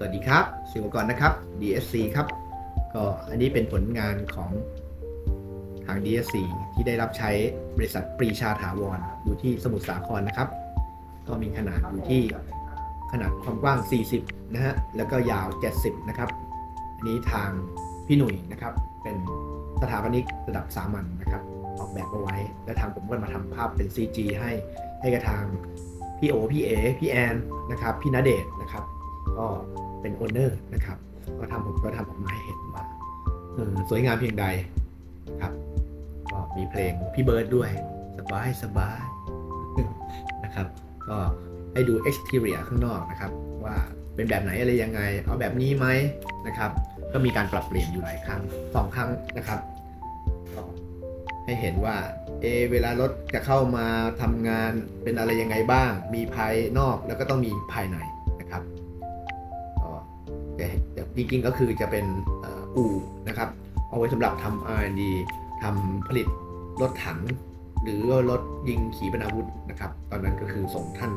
สวัสดีครับศิวกรนะครับ DSC ครับ ก็อันนี้เป็นผลงานของทาง DSC ที่ได้รับใช้บริษัทปรีชาถาวร อยู่ที่สมุทรสาครนะครับ ก็มีขนาดอยู่ที่ขนาดความกว้าง 40 นะฮะ แล้วก็ยาว 70 นะครับ อันนี้ทางพี่หนุ่ยนะครับ เป็นสถาปนิกระดับสามัญนะครับ ออกแบบเอาไว้ และทางผมก็มาทำภาพเป็น CG ให้ให้กับทางพี่โอพี่เอพี่แอนนะครับ พี่ณเดชน์นะครับ ก็เป็นโอนเนอร์นะครับ ก็ทำผมก็ทำออกมาให้เห็นว่าสวยงามเพียงใดนะครับ ก็มีเพลงพี่เบิร์ดด้วย สบายสบายนะครับ ก็ให้ดู exterior ข้างนอกนะครับ ว่าเป็นแบบไหนอะไรยังไง เอาแบบนี้ไหมนะครับ ก็มีการปรับเปลี่ยนอยู่หลายครั้งสองครั้งนะครับให้เห็นว่าเอเวลารถจะเข้ามาทำงานเป็นอะไรยังไงบ้าง มีภายนอกแล้วก็ต้องมีภายในนะครับ จริงๆก็คือจะเป็นอู่นะครับเอาไว้สำหรับทำ R&D ทำผลิตรถถัง หรือรถยิงขีปนาวุธนะครับ ตอนนั้นก็คือส่งท่าน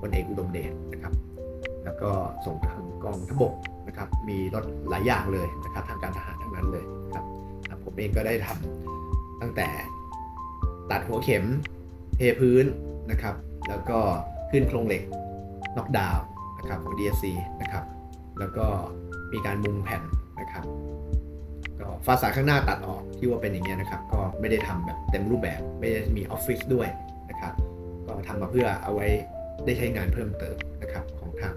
พลเอกอุดมเดชนะครับ แล้วก็ส่งทางกองทบกนะครับ มีรถหลายอย่างเลยนะครับทางการทหารทั้งนั้นเลยครับครับผมเองก็ได้ทำตั้งแต่ตัดหัวเข็มเทพื้นนะครับ แล้วก็ขึ้นโครงเหล็กน็อกดาวน์นะครับของ DSC นะครับ แล้วก็ มีการมุงแผ่นนะครับก็ฟาสาข้างหน้าตัดออกที่ว่าเป็นอย่างเงี้ยนะครับ ก็ไม่ได้ทำแบบเต็มรูปแบบไม่ได้มีออฟฟิศด้วยนะครับ ก็ทำมาเพื่อเอาไว้ได้ใช้งานเพิ่มเติมนะครับของทาง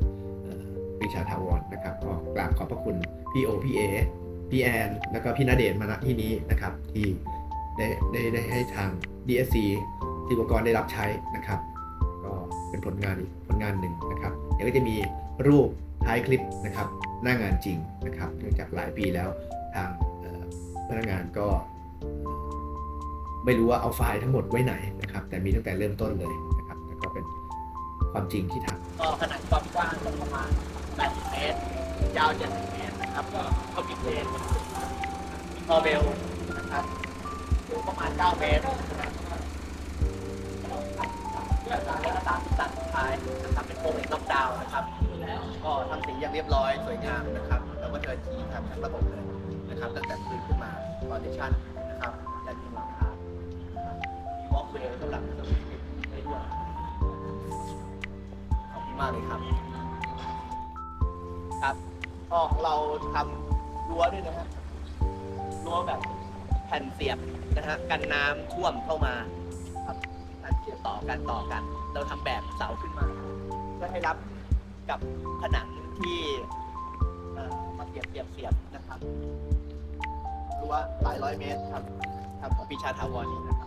ปีชาทาวรนะครับ ก็กราบขอบพระคุณพี่โอพี่เอพี่แอนแล้วก็พี่ณเดชน์มาณที่นี้นะครับ ที่ได้ได้ได้ให้ทาง DSC ที่อุปกรณ์ได้รับใช้นะครับ ก็เป็นผลงานผลงานหนึ่งนะครับ เดี๋ยวก็จะมีรูปท้ายคลิปนะครับ หน้างานจริงนะครับเนื่องจากหลายปีแล้วทางพนักงานก็ ไม่รู้ว่าเอาไฟล์ทั้งหมดไว้ไหนนะครับ แต่มีตั้งแต่เริ่มต้นเลยนะครับแล้วก็เป็นความจริงที่ทำก็ขนาดความกว้างประมาณ80เมตรยาว70เมตรนะครับก็ก็มีเพลนมีพอเบลนะครับสูงประมาณ9เมตรเพื่อสารและตามตัดสุดท้ายนะครับเป็นโครงเหล็กล็อกดาวน์นะครับก็ทำสีอย่างเรียบร้อย นะครับตั้งแต่พื้นขึ้นมาฟอนเดชั่นนะครับยันถึงหลังคามีวอล์กเวย์สำหรับสวิตช์ได้ด้วยขอบคุณมากเลยครับ ครับก็ของเราทำรั้วด้วยนะฮะรั้วแบบแผ่นเสียบนะฮะกันน้ำท่วมเข้ามาครับการเสียบต่อกันต่อกัน เราทำแบบเสาขึ้นมาเพื่อให้รับกับผนังที่มาเสียบเสียบเสียบนะครับ ว่าหลายร้อยเมตรครับครับของปีชาทาวรนี่นะครับ